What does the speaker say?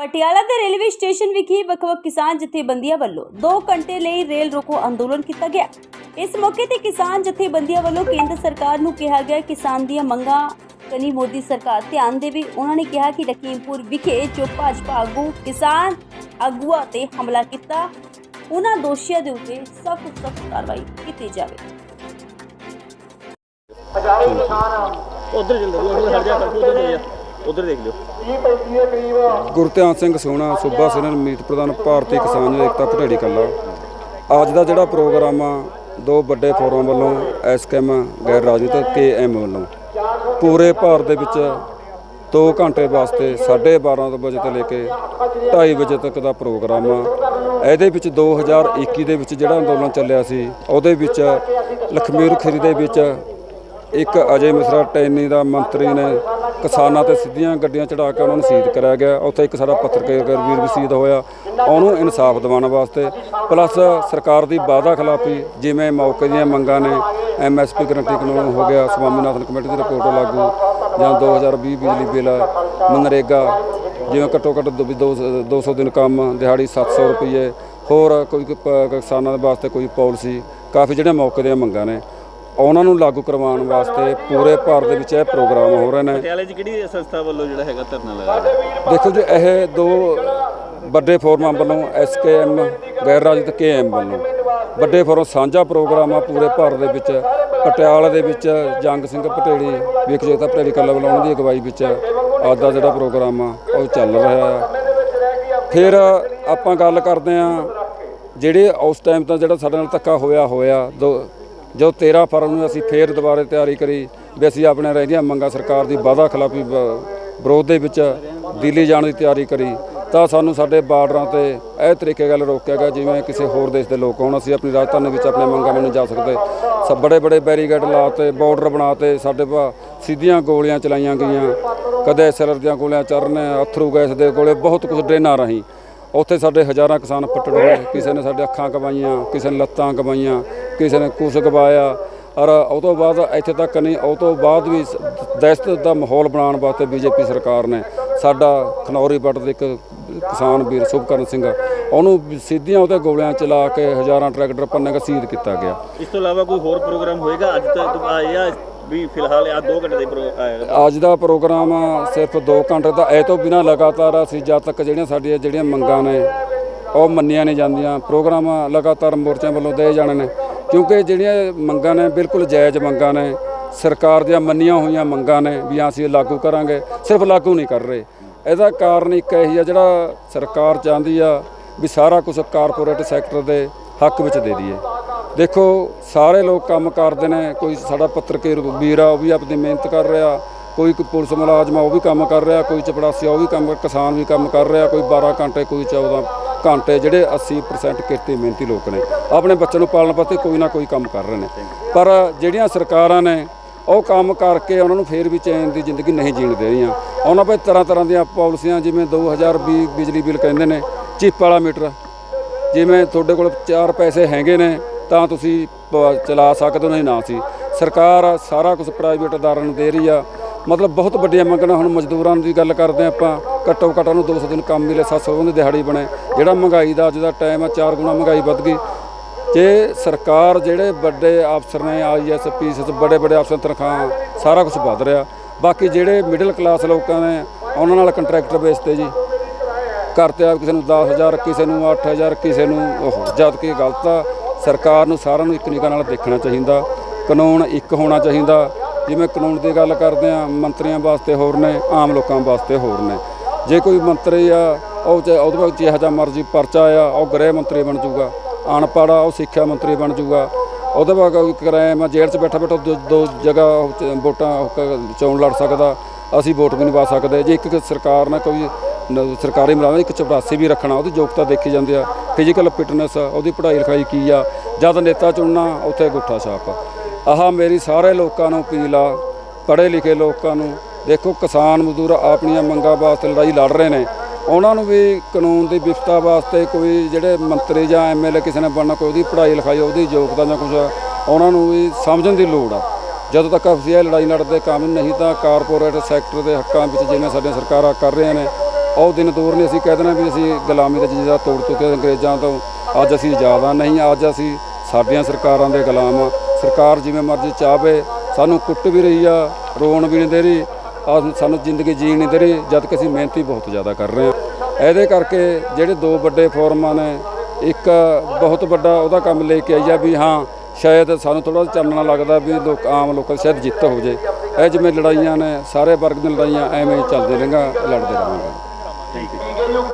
ਪਟਿਆਲਾ ਦੇ railway station ਵਿਖੇ ਵੱਖ-ਵੱਖ ਕਿਸਾਨ ਜਥੇਬੰਦੀਆਂ ਵੱਲੋਂ 2 ਘੰਟੇ ਲਈ ਰੇਲ ਰੋਕੋ ਅੰਦੋਲਨ ਕੀਤਾ ਗਿਆ। ਇਸ ਮੌਕੇ ਤੇ ਕਿਸਾਨ ਜਥੇਬੰਦੀਆਂ ਵੱਲੋਂ ਕੇਂਦਰ ਸਰਕਾਰ ਨੂੰ ਕਿਹਾ ਗਿਆ ਕਿਸਾਨ ਦੀਆਂ ਮੰਗਾਂ ਕਨੀ ਮੋਦੀ ਸਰਕਾਰ ਧਿਆਨ ਦੇਵੇ। ਉਹਨਾਂ ਨੇ ਕਿਹਾ ਕਿ ਲਖੀਮਪੁਰ ਵਿਖੇ ਜੋ ਭਾਜਪਾ ਆਗੂ ਕਿਸਾਨ ਆਗੂਆਂ ਤੇ ਹਮਲਾ ਕੀਤਾ ਉਹਨਾਂ ਦੋਸ਼ੀਆਂ ਦੇ ਉੱਤੇ ਸਖਤ ਸਖਤ ਕਾਰਵਾਈ ਕੀਤੀ ਜਾਵੇ। ਉਧਰ ਚੱਲ ਰਿਹਾ ਉਧਰ ਹਟ ਜਾ ਚੱਲ। ਜਾ ਉਧਰ ਦੇਖ ਲਿਓ। ਗੁਰਧਿਆਨ ਸਿੰਘ ਸੋਨਾ ਸੂਬਾ ਸੈਨਲ ਮੀਤ ਪ੍ਰਧਾਨ, ਭਾਰਤੀ ਕਿਸਾਨ ਏਕਤਾ ਭਟੇੜੀ ਕੱਲਾ। ਅੱਜ ਦਾ ਜਿਹੜਾ ਪ੍ਰੋਗਰਾਮ ਆ, ਦੋ ਵੱਡੇ ਫੋਰਮ ਵੱਲੋਂ ਐਸਕੇਐਮ ਗੈਰ ਰਾਜਨੀਤਿਕ ਕੇਐਮ ਵੱਲੋਂ, ਪੂਰੇ ਭਾਰਤ ਦੇ ਵਿੱਚ 2 ਘੰਟੇ ਵਾਸਤੇ 12:30 ਵਜੇ ਤੋਂ ਲੈ ਕੇ 2:30 ਵਜੇ ਤੱਕ ਦਾ ਪ੍ਰੋਗਰਾਮ ਆ। ਇਹਦੇ ਵਿੱਚ 2021 ਦੇ ਵਿੱਚ ਜਿਹੜਾ ਅੰਦੋਲਨ ਚੱਲਿਆ ਸੀ, ਉਹਦੇ ਵਿੱਚ ਲਖਮੀਰ ਖਰੀ ਦੇ ਵਿੱਚ ਇੱਕ ਅਜੇ ਮਿਸਰਾ ਟੈਨੀ ਦਾ ਮੰਤਰੀ ਨੇ ਕਿਸਾਨਾਂ ਤੇ ਸਿੱਧੀਆਂ ਗੱਡੀਆਂ ਚੜਾ ਕੇ ਉਹਨਾਂ ਨੂੰ ਸ਼ਹੀਦ ਕਰਾਇਆ ਗਿਆ। ਉੱਥੇ ਇੱਕ ਸਾਡਾ ਪੱਤਰਕਾਰ ਵੀਰ ਵੀ ਸ਼ਹੀਦ ਹੋਇਆ। ਉਹਨੂੰ ਇਨਸਾਫ ਦਿਵਾਉਣ ਵਾਸਤੇ ਪਲੱਸ ਸਰਕਾਰ ਦੀ ਵਾਅਦਾ ਖਿਲਾਫੀ ਜਿਵੇਂ ਮੌਕੇ ਦੀਆਂ ਮੰਗਾਂ ਨੇ ਐਮਐਸਪੀ ਗਰੰਟੀ ਕਾਨੂੰਨ ਹੋ ਗਿਆ, ਸਵਾਮੀਨਾਥਨ ਕਮੇਟੀ ਦੀ ਰਿਪੋਰਟ ਲਾਗੂ, ਜਾਂ 2020 ਬਿਜਲੀ ਬਿੱਲ, ਮਨਰੇਗਾ, ਜਿਵੇਂ ਘੱਟੋ ਘੱਟ ਦੋ- ਵੀ ਦੋ- 200 ਦਿਨ ਕੰਮ, ਦਿਹਾੜੀ 700 ਰੁਪਏ ਹੋਰ ਕੋਈ ਕਿਸਾਨਾਂ ਦੇ ਵਾਸਤੇ ਕੋਈ ਪਾਲਿਸੀ, ਕਾਫੀ ਜਿਹੜੀਆਂ ਮੌਕੇ ਦੀਆਂ ਮੰਗਾਂ ਨੇ। ਉਹਨਾਂ ਨੂੰ ਲਾਗੂ ਕਰਵਾਉਣ ਵਾਸਤੇ ਪੂਰੇ ਭਾਰਤ ਦੇ ਵਿੱਚ ਇਹ ਪ੍ਰੋਗਰਾਮ ਹੋ ਰਹੇ ਨੇ। ਪਟਿਆਲੇ 'ਚ ਕਿਹੜੀ ਸੰਸਥਾ ਵੱਲੋਂ ਜਿਹੜਾ ਹੈਗਾ ਧਰਨਾ ਲਗਾਇਆ? ਦੇਖੋ ਜੀ ਇਹ ਦੋ ਵੱਡੇ ਫੋਰਮਾਂ ਵੱਲੋਂ ਐਸਕੇਐਮ ਗੈਰ ਰਾਜਨੀਤਿਕ ਕੇਐਮ ਵੱਲੋਂ। ਵੱਡੇ ਫੋਰਮ ਸਾਂਝਾ ਪ੍ਰੋਗਰਾਮ ਆ ਪੂਰੇ ਭਾਰਤ ਦੇ ਵਿੱਚ। ਪਟਿਆਲਾ ਦੇ ਵਿੱਚ ਜੰਗ ਸਿੰਘ ਪਟੇੜੀ ਵਿਖਜੇਤਾ ਪਟੇੜੀ ਕੱਲਾ ਵੱਲੋਂ ਉਹਨਾਂ ਦੀ ਅਗਵਾਈ ਵਿੱਚ ਅੱਜ ਦਾ ਜਿਹੜਾ ਪ੍ਰੋਗਰਾਮ ਆ ਉਹ ਚੱਲ ਰਿਹਾ ਆ। ਫਿਰ ਆਪਾਂ ਗੱਲ ਕਰਦੇ ਆ ਜਿਹੜੇ ਉਸ ਟਾਈਮ ਤਾਂ ਜਿਹੜਾ ਸਾਡੇ ਨਾਲ ਧੱਕਾ ਹੋਇਆ ਹੋਇਆ ਦੋ ਜੋ 13 ਫਰਵਰੀ ਨੂੰ ਅਸੀਂ ਫੇਰ ਦੁਬਾਰੇ ਤਿਆਰੀ ਕਰੀ ਵੀ ਅਸੀਂ ਆਪਣੇ ਰਹਿੰਦੀਆਂ ਮੰਗਾਂ ਸਰਕਾਰ ਦੀ ਵਾਅਦਾ ਖਿਲਾਫੀ ਵਿਰੋਧ ਦੇ ਵਿੱਚ ਦਿੱਲੀ ਜਾਣ ਦੀ ਤਿਆਰੀ ਕਰੀ। ਤਾਂ ਸਾਨੂੰ ਸਾਡੇ ਬਾਰਡਰਾਂ ਤੇ ਇਹ ਤਰੀਕੇ ਗੱਲ ਰੋਕਿਆ ਗਿਆ ਜਿਵੇਂ ਕਿਸੇ ਹੋਰ ਦੇਸ਼ ਦੇ ਲੋਕ ਹੋਣ, ਅਸੀਂ ਆਪਣੀ ਰਾਜਧਾਨੀ ਵਿੱਚ ਆਪਣੇ ਮੰਗਾਂ ਨੂੰ ਨਹੀਂ ਜਾ ਸਕਦੇ। ਸਭ ਬੜੇ ਬੜੇ ਬੈਰੀਗੇਡ ਲਾਤੇ, ਬਾਰਡਰ ਬਣਾਤੇ, ਸਾਡੇ ਪਾ, ਸਿੱਧੀਆਂ ਗੋਲੀਆਂ ਚਲਾਈਆਂ ਗਈਆਂ। ਕਦੇ ਸਿਰ ਦੀਆਂ ਗੋਲੀਆਂ ਚਰਨ ਅਥਰੂ ਗੈਸ ਦੇ ਗੋਲੇ ਬਹੁਤ ਕੁਝ ਡਰੇਨਾਂ ਰਾਹੀਂ। ਉੱਥੇ ਸਾਡੇ ਹਜ਼ਾਰਾਂ ਕਿਸਾਨ ਪੱਟੜ ਹੋਏ, ਕਿਸੇ ਨੇ ਸਾਡੇ ਅੱਖਾਂ ਕਮਾਈਆਂ ਕਿਸੇ ਨੇ ਲੱਤਾਂ ਕਮਾਈਆਂ ਕਿਸੇ ਨੇ ਕੁਸ ਗਵਾਇਆ। ਔਰ ਉਹ ਤੋਂ ਬਾਅਦ ਇੱਥੇ ਤੱਕ ਨਹੀਂ, ਉਹ ਤੋਂ ਬਾਅਦ ਵੀ ਦਹਿਸ਼ਤ ਦਾ ਮਾਹੌਲ ਬਣਾਉਣ ਵਾਸਤੇ ਬੀਜੇਪੀ ਸਰਕਾਰ ਨੇ ਸਾਡਾ ਖਨੌਰੀ ਪੱਟ ਦੇ ਇੱਕ ਕਿਸਾਨ ਵੀਰ ਸੁਭਕਰਨ ਸਿੰਘ, ਉਹਨੂੰ ਸਿੱਧੀਆਂ ਉਹਦੇ ਗੋਲਿਆਂ ਚਲਾ ਕੇ ਹਜ਼ਾਰਾਂ ਟਰੈਕਟਰ ਪੰਨੇ ਸ਼ਹੀਦ ਕੀਤਾ ਗਿਆ। ਇਸ ਤੋਂ ਇਲਾਵਾ ਕੋਈ ਹੋਰ ਪ੍ਰੋਗਰਾਮ ਹੋਏਗਾ? ਅੱਜ ਤੱਕ ਆਇਆ ਵੀ ਫਿਲਹਾਲ ਆ 2 ਘੰਟੇ ਦੇ ਅੱਜ ਦਾ ਪ੍ਰੋਗਰਾਮ ਸਿਰਫ 2 ਘੰਟੇ ਦਾ। ਇਹ ਤੋਂ ਬਿਨਾ ਲਗਾਤਾਰ ਅਸੀਂ ਜਦ ਤੱਕ ਜਿਹੜੀਆਂ ਸਾਡੀਆਂ ਜਿਹੜੀਆਂ ਮੰਗਾਂ ਨੇ, ਉਹ ਮੰਨੀਆਂ ਨਹੀਂ ਜਾਂਦੀਆਂ। ਪ੍ਰੋਗਰਾਮ ਲਗਾਤਾਰ ਮੋਰਚਿਆਂ ਵੱਲੋਂ ਦੇ ਜਾਣੇ ਨੇ। ਕਿਉਂਕਿ ਜਿਹੜੀਆਂ ਮੰਗਾਂ ਨੇ, ਬਿਲਕੁਲ ਜਾਇਜ਼ ਮੰਗਾਂ ਨੇ। ਸਰਕਾਰ ਦੀਆਂ ਮੰਨੀਆਂ ਹੋਈਆਂ ਮੰਗਾਂ ਨੇ ਵੀ ਅਸੀਂ ਇਹ ਲਾਗੂ ਕਰਾਂਗੇ। ਸਿਰਫ ਲਾਗੂ ਨਹੀਂ ਕਰ ਰਹੇ। ਇਹਦਾ ਕਾਰਨ ਇੱਕ ਇਹੀ ਆ, ਜਿਹੜਾ ਸਰਕਾਰ ਚਾਹੁੰਦੀ ਆ ਵੀ ਸਾਰਾ ਕੁਝ ਕਾਰਪੋਰੇਟ ਸੈਕਟਰ ਦੇ ਹੱਕ ਵਿੱਚ ਦੇ ਦਈਏ। ਦੇਖੋ, ਸਾਰੇ ਲੋਕ ਕੰਮ ਕਰਦੇ ਨੇ। ਕੋਈ ਸਾਡਾ ਪੱਤਰਕਾਰ ਵੀਰ ਆ, ਉਹ ਵੀ ਆਪਣੀ ਮਿਹਨਤ ਕਰ ਰਿਹਾ। ਕੋਈ ਪੁਲਿਸ ਮੁਲਾਜ਼ਮ ਆ, ਉਹ ਵੀ ਕੰਮ ਕਰ ਰਿਹਾ। ਕੋਈ ਚਪੜਾਸੀ ਉਹ ਵੀ ਕੰਮ, ਕਿਸਾਨ ਵੀ ਕੰਮ ਕਰ ਰਿਹਾ। ਕੋਈ 12 ਘੰਟੇ, ਕੋਈ 14 ਘੰਟੇ, ਜਿਹੜੇ 80% ਕਿਰਤੀ ਮਿਹਨਤੀ ਲੋਕ ਨੇ। ਆਪਣੇ ਬੱਚਿਆਂ ਨੂੰ ਪਾਲਣ ਵਾਸਤੇ ਕੋਈ ਨਾ ਕੋਈ ਕੰਮ ਕਰ ਰਹੇ ਨੇ। ਪਰ ਜਿਹੜੀਆਂ ਸਰਕਾਰਾਂ ਨੇ, ਉਹ ਕੰਮ ਕਰਕੇ ਉਹਨਾਂ ਨੂੰ ਫੇਰ ਵੀ ਚੈਨ ਦੀ ਜ਼ਿੰਦਗੀ ਨਹੀਂ ਜੀਣ ਦੇ ਰਹੀਆਂ। ਉਹਨਾਂ 'ਤੇ ਤਰ੍ਹਾਂ ਤਰ੍ਹਾਂ ਦੀਆਂ ਪਾਲਿਸੀਆਂ, ਜਿਵੇਂ 2020 ਬਿਜਲੀ ਬਿੱਲ ਕਹਿੰਦੇ ਨੇ, ਚਿੱਪ ਵਾਲਾ ਮੀਟਰ। ਜਿਵੇਂ ਤੁਹਾਡੇ ਕੋਲ ਚਾਰ ਪੈਸੇ ਹੈਗੇ ਨੇ ਤਾਂ ਤੁਸੀਂ ਪ- ਚਲਾ ਸਕਦੇ ਹੋ ਨਹੀਂ ਨਾ ਸੀ। ਸਰਕਾਰ ਸਾਰਾ ਕੁਝ ਪ੍ਰਾਈਵੇਟ ਅਦਾਰਿਆਂ ਨੂੰ ਦੇ ਰਹੀ ਆ। ਮਤਲਬ ਬਹੁਤ ਵੱਡੀਆਂ ਮੰਗਾਂ ਹੁਣ ਮਜ਼ਦੂਰਾਂ ਦੀ ਗੱਲ ਕਰਦੇ ਹਾਂ ਆਪਾਂ। ਘੱਟੋ ਘੱਟ ਉਹਨੂੰ 200 ਦਿਨ ਕੰਮ ਮਿਲੇ 700 ਉਹਦੀ ਦਿਹਾੜੀ ਬਣੇ। ਜਿਹੜਾ ਮਹਿੰਗਾਈ ਦਾ ਅੱਜ ਦਾ ਟਾਈਮ ਆ, ਚਾਰ ਗੁਣਾ ਮਹਿੰਗਾਈ ਵੱਧ ਗਈ। ਜੇ ਸਰਕਾਰ ਜਿਹੜੇ ਵੱਡੇ ਅਫਸਰ ਨੇ ਆਈਐਸ ਪੀਐਸ ਬੜੇ ਬੜੇ ਅਫਸਰ ਤਨਖਾਹ, ਸਾਰਾ ਕੁਝ ਵੱਧ ਰਿਹਾ। ਬਾਕੀ ਜਿਹੜੇ ਮਿਡਲ ਕਲਾਸ ਲੋਕਾਂ ਨੇ, ਉਹਨਾਂ ਨਾਲ ਕੰਟਰੈਕਟਰ ਬੇਸ ਤੇ ਜੀ। ਕਰਤੇ ਆ ਕਿਸੇ ਨੂੰ 10000 ਕਿਸੇ ਨੂੰ 8000 ਕਿਸੇ ਨੂੰ ਉਹ, ਜਦ ਕਿ ਗਲਤ ਆ। ਸਰਕਾਰ ਨੂੰ ਸਾਰਿਆਂ ਨੂੰ ਇੱਕ ਨਿਗਾਹ ਨਾਲ ਦੇਖਣਾ ਚਾਹੀਦਾ। ਕਾਨੂੰਨ ਇੱਕ ਹੋਣਾ ਚਾਹੀਦਾ। ਜਿਵੇਂ ਕਾਨੂੰਨ ਦੀ ਗੱਲ ਕਰਦੇ ਆ ਮੰਤਰੀਆਂ ਵਾਸਤੇ ਹੋਰ ਨੇ, ਆਮ ਲੋਕਾਂ ਵਾਸਤੇ ਹੋਰ ਨੇ। ਜੇ ਕੋਈ ਮੰਤਰੀ ਆ, ਉਹ ਚ ਉਹਦੇ ਬਾਅਦ ਜਿਹੋ ਜਿਹਾ ਮਰਜ਼ੀ ਪਰਚਾ ਆ, ਉਹ ਗ੍ਰਹਿ ਮੰਤਰੀ ਬਣ ਜਾਊਗਾ। ਅਨਪੜ੍ਹ ਆ, ਉਹ ਸਿੱਖਿਆ ਮੰਤਰੀ ਬਣ ਜਾਊਗਾ। ਉਹਦੇ ਬਾਅਦ ਕੋਈ ਕ੍ਰਾਈਮ ਜੇਲ੍ਹ 'ਚ ਬੈਠਾ ਬੈਠਾ ਦੋ- ਦੋ ਜਗ੍ਹਾ ਚ ਵੋਟਾਂ ਚੋਣ ਲੜ ਸਕਦਾ। ਅਸੀਂ ਵੋਟ ਵੀ ਨਹੀਂ ਪਾ ਸਕਦੇ। ਜੇ ਇੱਕ ਸਰਕਾਰ ਨਾਲ ਕੋਈ ਸਰਕਾਰੀ ਮੁਲਾਜ਼ਮ ਇੱਕ ਚਪੜਾਸੀ ਵੀ ਰੱਖਣਾ, ਉਹਦੀ ਯੋਗਤਾ ਦੇਖੀ ਜਾਂਦੀ ਆ ਫਿਜ਼ੀਕਲ ਫਿਟਨੈਸ ਉਹਦੀ ਪੜ੍ਹਾਈ ਲਿਖਾਈ ਕੀ ਆ, ਜਦ ਨੇਤਾ ਚੁਣਨਾ, ਉੱਥੇ ਗੁੱਠਾ ਛਾਪ। ਆਹ ਮੇਰੀ ਸਾਰੇ ਲੋਕਾਂ ਨੂੰ ਅਪੀਲ ਆ, ਪੜ੍ਹੇ ਲਿਖੇ ਲੋਕਾਂ ਨੂੰ, ਦੇਖੋ ਕਿਸਾਨ ਮਜ਼ਦੂਰ ਆਪਣੀਆਂ ਮੰਗਾਂ ਵਾਸਤੇ ਲੜਾਈ ਲੜ ਰਹੇ ਨੇ, ਉਹਨਾਂ ਨੂੰ ਵੀ ਕਾਨੂੰਨ ਦੀ ਵਿਵਸਥਾ ਵਾਸਤੇ ਕੋਈ ਜਿਹੜੇ ਮੰਤਰੀ ਜਾਂ ਐਮਐਲਏ ਕਿਸੇ ਨੇ ਬਣਨਾ, ਕੋਈ ਉਹਦੀ ਪੜ੍ਹਾਈ ਲਿਖਾਈ, ਉਹਦੀ ਯੋਗਤਾ ਜਾਂ ਕੁਝ ਉਹਨਾਂ ਨੂੰ ਵੀ ਸਮਝਣ ਦੀ ਲੋੜ ਆ। ਜਦੋਂ ਤੱਕ ਅਸੀਂ ਇਹ ਲੜਾਈ ਲੜਦੇ ਕੰਮ ਨਹੀਂ, ਤਾਂ ਕਾਰਪੋਰੇਟ ਸੈਕਟਰ ਦੇ ਹੱਕਾਂ ਵਿੱਚ ਜਿਵੇਂ ਸਾਡੀਆਂ ਸਰਕਾਰਾਂ ਕਰ ਰਹੀਆਂ ਨੇ ਉਹ ਦਿਨ ਦੂਰ ਨਹੀਂ ਅਸੀਂ ਕਹਿ ਦੇਣਾ ਵੀ ਅਸੀਂ ਗੁਲਾਮੀ ਦਾ ਜੀਦਾ ਤੋੜ ਚੁੱਕੇ ਅੰਗਰੇਜ਼ਾਂ ਤੋਂ। ਅੱਜ ਅਸੀਂ ਜ਼ਿਆਦਾ ਨਹੀਂ, ਅੱਜ ਅਸੀਂ ਸਾਡੀਆਂ ਸਰਕਾਰਾਂ ਦੇ ਗੁਲਾਮ ਆ। ਸਰਕਾਰ ਜਿਵੇਂ ਮਰਜ਼ੀ ਚਾਹਵੇ, ਸਾਨੂੰ ਕੁੱਟ ਵੀ ਰਹੀ ਆ, ਰੋਣ ਵੀ ਨਹੀਂ ਦੇ ਰਹੀ, ਆ ਸਾਨੂੰ ਜ਼ਿੰਦਗੀ ਜੀਣ ਨਹੀਂ ਦੇ ਰਹੀ, ਜਦ ਕਿ ਅਸੀਂ ਮਿਹਨਤੀ ਬਹੁਤ ਜ਼ਿਆਦਾ ਕਰ ਰਹੇ ਹਾਂ। ਇਹਦੇ ਕਰਕੇ ਜਿਹੜੇ ਦੋ ਵੱਡੇ ਫੋਰਮਾਂ ਨੇ, ਇੱਕ ਬਹੁਤ ਵੱਡਾ ਉਹਦਾ ਕੰਮ ਲੈ ਕੇ ਆਈ ਆ ਵੀ ਹਾਂ, ਸ਼ਾਇਦ ਸਾਨੂੰ ਥੋੜਾ ਚਾਨਣਾ ਲੱਗਦਾ ਵੀ ਲੋਕ, ਆਮ ਲੋਕਾਂ ਦੀ ਸ਼ਾਇਦ ਜਿੱਤ ਹੋ ਜੇ। ਇਹ ਜਿਵੇਂ ਲੜਾਈਆਂ ਨੇ, ਸਾਰੇ ਵਰਗ ਦੀਆਂ ਲੜਾਈਆਂ ਐਵੇਂ ਹੀ ਚੱਲਦੇ ਰਹਿੰਗਾ ਲੜਦੇ ਰਹਾਂਗੇ। Thank you.